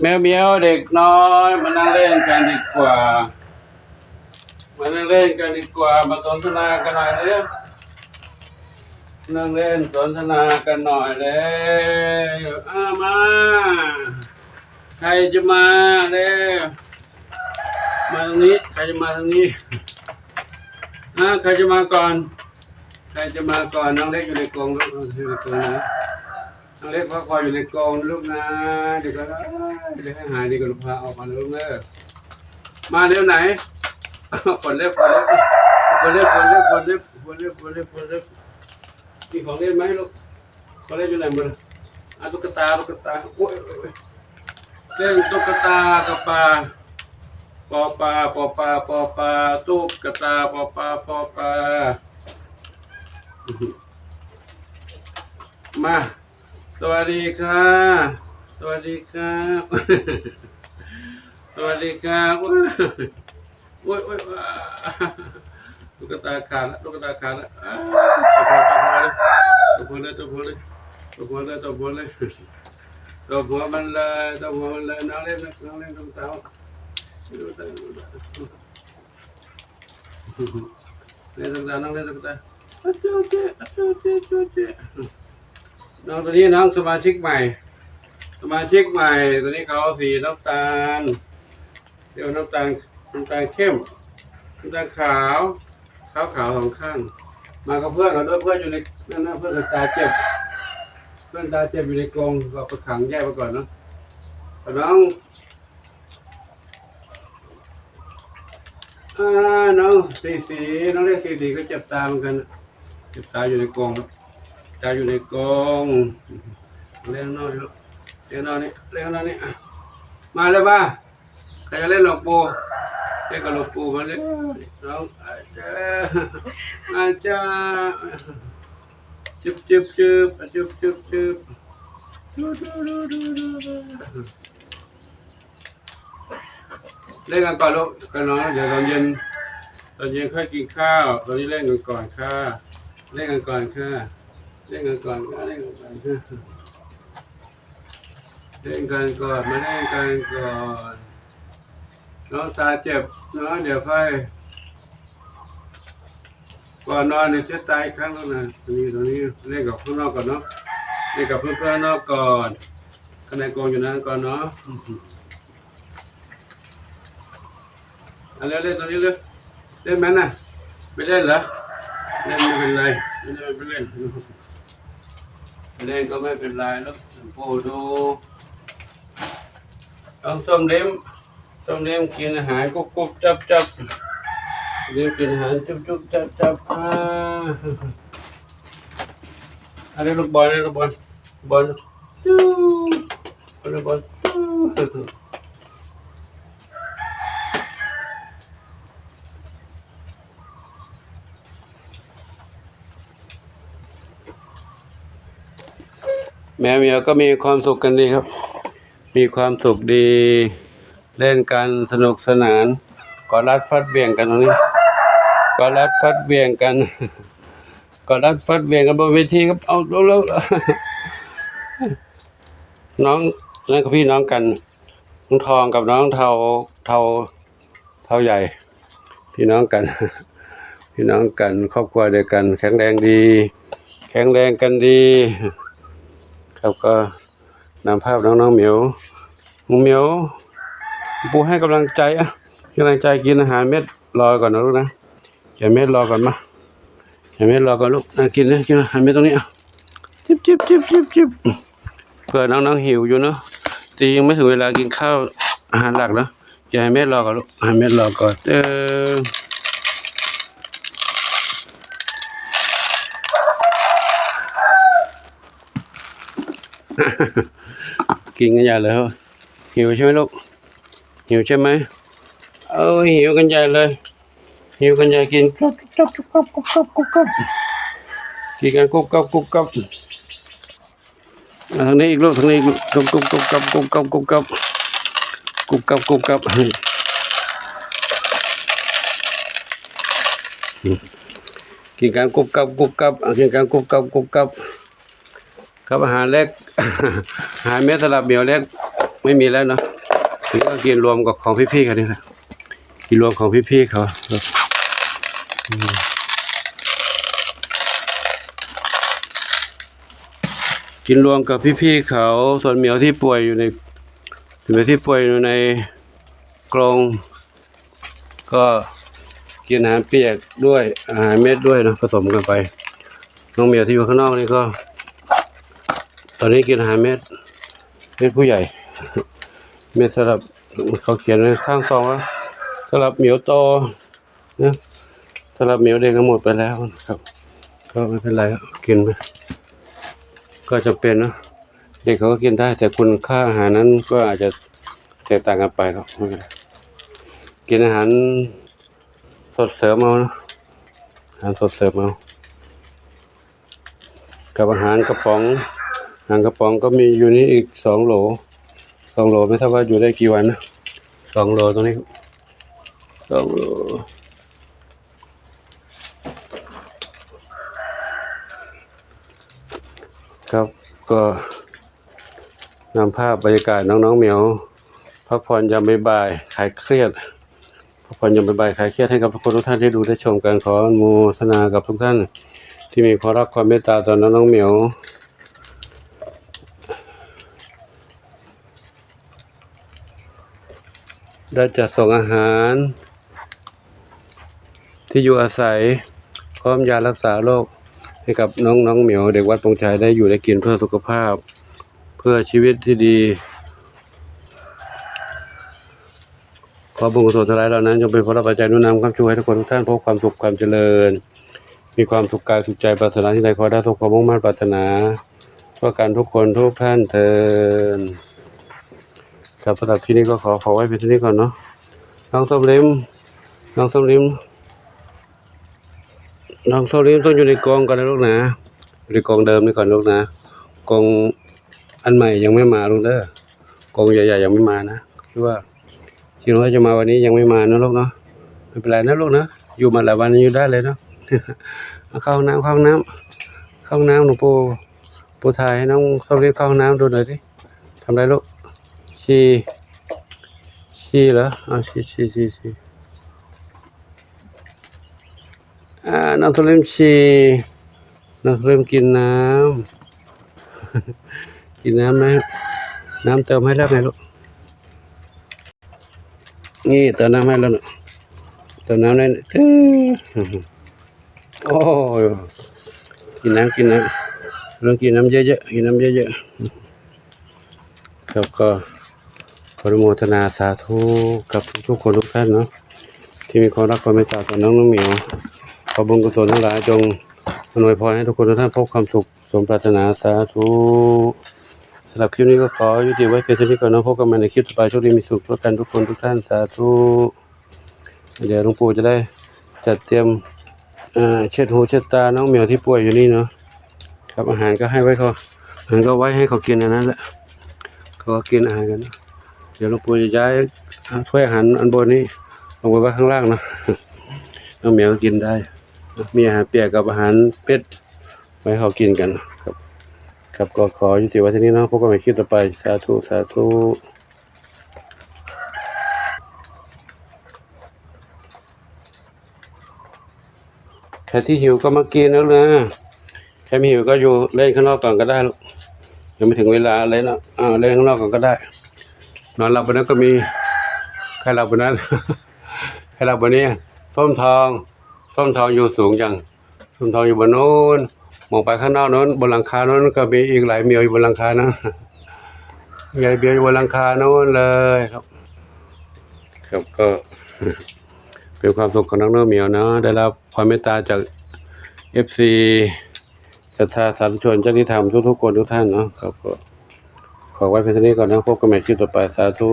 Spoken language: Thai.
แมวเมียวเด็กน้อยมานั่งเล่นกันดีกว่ามานั่งเล่นกันดีกว่ามาสนทนากันหน่อยเร็วนั่งเล่นสนทนากันหน่อยเร็วอ้ามาใครจะมาเร็วมาตรงนี้ใครจะมาทางนี้อ่าใครจะมาก่อน ใครจะมาก่อนน้องเล็กอยู่ในกรงลูกอยู่ในกรงนะ น้องเล็กพักผ่อนอยู่ในกรงลูกนะเดี๋ยวก็เดี๋ยวให้หายดีกว่าลูกพาออกมาลูกเนอะมาเร็วไหนฝนเล็บฝนเล็บฝนเล็บฝนเล็บฝนเล็บฝนเล็บฝนเล็บฝนเล็บมีของเล่นไหมลูกของเล่นอยู่ไหนหมดอะตุ๊กตาตุ๊กตาโอ้ยโอ้ยโอ้ยเล่นตุ๊กตากับปลาปอปลาปอปลาปอปลาตุ๊กตาปอปลาปอปลามา สวัสดีค่ะ สวัสดีครับ สวัสดีครับโอ้ยโอ้ยว้าตุ๊กตาขาดละตุ๊กตาขาดละอ้าวตัวพอตัวพอเลยตัวพอเลยตัวพอเลยตัวพอเลยตัวพอมันเลยตัวพอมันเลยน้องเล่นน้องเล่นตุ๊กตาตาดูตาเล่นตุ๊กตาน้องเล่นตุ๊กตาอะเจ้าเจ้าอะเจ้าเจ้าเจ้าเจ้า น้องตัวนี้น้องสมาชิกใหม่ สมาชิกใหม่ ตัวนี้เขาสีน้ำตาลเดี๋ยวน้ำตาลน้ำตาลเข้มน้ำตาลขาวขาวขาวสองข้าง มากับเพื่อนเขาด้วยเพื่อนอยู่ในนั่นนะเพื่อนตาเจ็บ เพื่อนตาเจ็บอยู่ในกรงก็ไปขังแยกไปก่อนเนาะแต่น้องน้องสีสีน้องเรียกสีสีก็เจ็บตาเหมือนกัน เจ็บตาอยู่ในกรง ตาอยู่ในกรงเล่นข้างนอกดิลูกเล่นเอานี่เล่นเอานี่มาเลยบ้าใครจะเล่นหลอกปูเล่นกับหลอกปูมาเลยน้องอาจารย์อาจารย์จุบจุบจุบจุบจุบจุบดูดูดูดูดูดูเล่นกันก่อนลูกกันน้องเดี๋ยวตอนเย็นตอนเย็นค่อยกินข้าว ตอนนี้เล่นกันก่อนค่ะ เล่นกันก่อนค่ะ เล่นกันก่อนเล่นกันก่อนเล่นกันก่อนมาเล่นกันก่อนน้องตาเจ็บน้องเดี๋ยวค่อยก่อนนอนเนี่ยเช็ดตาอีกครั้งแล้วนะตรงนี้ตรงนี้เล่นกับข้างนอกก่อนเนาะเล่นกับเพื่อนๆข้างนนอกก่อนข้างในกรงอยู่นั่นก่อนเนาะอาเล่นเล่นตรงนี้เลยเล่นไหมนะไม่เล่นเหรอเล่นไม่เป็นไรไม่เล่นไม่เล่น เล่นก็ไม่เป็นไรแล้วปูดูต้องต้มเล้มต้มเล้มกินอาหารกุบกุบจับจับเลี้ยกินอาหารจุบจุบจับจับอ่าอะไรลูกบอลอะไรลูกบอลบอลจู้ลูกบอลจู้ แมวเหมียวก็มีความสุขกันดีครับ มีความสุขดี เล่นกันสนุกสนานกอดรัดฟัดเบี่ยงกันตรงนี้กอดรัดฟัดเบี่ยงกันกอดรัดฟัดเบี่ยงกันบนเวทีครับเอาเร็วๆน้องนั่นก็พี่น้องกันน้องทองกับน้องเทาเทาเทาใหญ่ พี่น้องกัน พี่น้องกันครอบครัวเดียวกัน แข็งแรงดี แข็งแรงกันดี ครับก็นำภาพน้องน้องๆเหมียวน้องเหมียวปูให้กำลังใจอะกำลังใจกินอาหารเม็ดรอก่อนนะลูกนะแกเม็ดรอก่อนมาแกเม็ดรอก่อนลูกนั่งกินนะกินอาหารเม็ดตรงนี้อะจิบจิบจิบจิบจิบเผื่อน้องน้องๆหิวอยู่เนาะตียังไม่ถึงเวลากินข้าวอาหารหลักนะแกเม็ดรอก่อนลูกอาหารเม็ดรอก่อนเออ กินกันใหญ่เลยเหรอหิวใช่ไหมลูก หิวใช่ไหมเออหิวกันใหญ่เลย หิวกันใหญ่กินกุ๊บกุ๊บกุ๊บกุ๊บกุ๊บกุ๊บกุ๊บกุ๊บกินกันกุ๊บกุ๊บกุ๊บกุ๊บมาทางนี้อีกลูกทางนี้อีกลูกกุ๊บกุ๊บกุ๊บกุ๊บกุ๊บกุ๊บกุ๊บกุ๊บกุ๊บกุ๊บกุ๊บกุ๊บกินกันกุ๊บกับกุ๊บกับกินกันกุ๊บกับกุ๊บกับ ครับอาหารเล็ก อาหารเม็ดสลับเหมียวเล็กไม่มีแล้วเนาะนี้ก็กินรวมกับของพี่ๆกันนี่แหละกินรวมของพี่ๆเขาอกินรวมกับพี่ๆเขาส่วนเหมียวที่ป่วยอยู่ในเหมียวที่ป่วยอยู่ในกรงก็กินอาหารเปียกด้วยอาหารเม็ดด้วยนะผสมกันไป น้องเหมียวที่อยู่ข้างนอกนี่ก็ ตอนนี้กินหาเม็ดเม็ดผู้ใหญ่ เม็ดสำหรับเขาเขียนไว้ข้างซองว่าสำหรับเหมียวโตนะสำหรับเหมียวเด็กก็หมดไปแล้วครับ ก็ไม่เป็นไรครับกินไปก็จำเป็นนะเด็กเขาก็กินได้ แต่คุณค่าอาหารนั้นก็อาจจะแตกต่างกันไปครับไม่เป็นไรกินอาหารสดเสริมเอานะอาหารสดเสริมเอากับอาหารกระป๋องาหารกระป๋องก็มีอยู่นี่อีกสองโหลสองโหลไม่ทราบว่าอยู่ได้กี่วันนะสองโหลตรงนี้สองโหลครับก็นำภาพบรรยากาศน้องๆเหมียวพักผ่อนยามบ่ายคลายเครียดพักผ่อนยามบ่ายคลายเครียดให้กับทุกคนทุกท่านที่ดูได้ชมกันขอโมทนากับทุกท่าน ที่มีความรักความเมตตาต่อน้องน้องเหมียว ได้จัดส่งอาหาร ที่อยู่อาศัย พร้อมยารักษาโรคให้กับน้องน้องเหมียวเด็กวัดปงชัยได้อยู่ได้กินเพื่อสุขภาพ เพื่อชีวิตที่ดี ขอบุญกุศลทั้งหลายเหล่านั้นจงเป็นพระปัจจัยนุนนำความช่วยให้ทุกคนทุกท่านพบความสุขความเจริญ มีความสุขกายสุขใจปรารถนาที่ใดขอได้ทุกความมุ่งมั่นปรารถนาเพื่อการทุกคนทุกท่านเทิน ครับสำหรับที่นี้ก็ขอขอไว้เพียงเท่านี้ก่อนเนาะน้องส้มลิมน้องส้มลิมน้องส้มลิมต้องอยู่ในกองก่อนนะลูกนะอยู่ในกองเดิมนี่ก่อนลูกนะกองอันใหม่ยังไม่มาลูกเด้อกองใหญ่ๆยังไม่มานะคือว่าคิดว่าจะมาวันนี้ยังไม่มานะลูกเนาะไม่เป็นไรนะลูกนะอยู่มาหลายวันอยู่ได้เลยเนาะเข้าห้องน้ำเข้าห้องน้ำเข้าห้องน้ำหนูปูปูถ่ายให้น้องส้มรีบเข้าห้องน้ำดูหน่อยดิทำไรลูก ชีชีเหรอเอาชีชีชีชีอ่าน้องส้มรีบชีน้องส้มรีบกินน้ำกินน้ำไหมน้ำเติมให้แล้วไงลูกนี่เติมน้ำให้แล้วเนอะเติมน้ำได้โอ้ยกินน้ำกินน้ำลองกินน้ำเยอะๆกินน้ำเยอะๆครับก็ ออนุโมทนาสาธุกับทุกคนทุกท่านเนาะที่มีความรักความเมตตาต่อน้องน้องเหมียวขอบุญกุศลทั้งหลายจงอำนวยพรให้ทุกคนทุกท่านพบความสุขสมปรารถนาสาธุสำหรับคลิปนี้ก็ขอยุติไว้เพียงเท่านี้ก่อนนะพบกันใหม่ในคลิปต่อไปโชคดีมีสุขทั่วกันทุกคนทุกท่านสาธุเดี๋ยวหลวงปู่จะได้จัดเตรียมเช็ดหูเช็ดตาน้องเหมียวที่ป่วยอยู่นี่เนาะครับอาหารก็ให้ไว้เขาอาหารก็ไว้ให้เขากินอันนั้นแหละเขาก็กินอาหารกันนะ ดี๋ยวหลวงปู่จะย้ายถ้วยอาหารอันบนนี้ลงไปไว้ข้างล่างนะน้องเหมียวกินได้ มีอาหารเปียกกับอาหารเป็ดไว้เขากินกันครับ ครับก็ขอยุติไว้ที่นี้นะพบกันใหม่คลิปต่อไป สาธุ สาธุใครที่หิวก็มากินแล้วนะใครไม่หิวก็อยู่เล่นข้างนอกก่อนก็ได้ลูกยังไม่ถึงเวลาเลยนะอ่าเล่นข้างนอกก่อนก็ได้ นอนหลับบนนั้นก็มีใครหลับบนนั้นใครหลับบนนี้ส้มทองส้มทองอยู่สูงจังส้มทองอยู่บนโน้นมองไปข้างนอกโน้นบนหลังคาโน้นก็มีอีกหลายเมียวอยู่บนหลังคานะใหญ่เบียวอยู่บนหลังคาโน้นเลยครับครับก็เป็นความสุขของน้องเนื้อเมียวเนาะได้รับความเมตตาจากเอฟซีศรัทธาสาธุชนเจ้าที่ทำทุกๆคนทุกท่านเนาะครับก็ ขอไว้เพียงเท่านี้ก่อนนะพบกันใหม่คลิปต่อไปสาธุ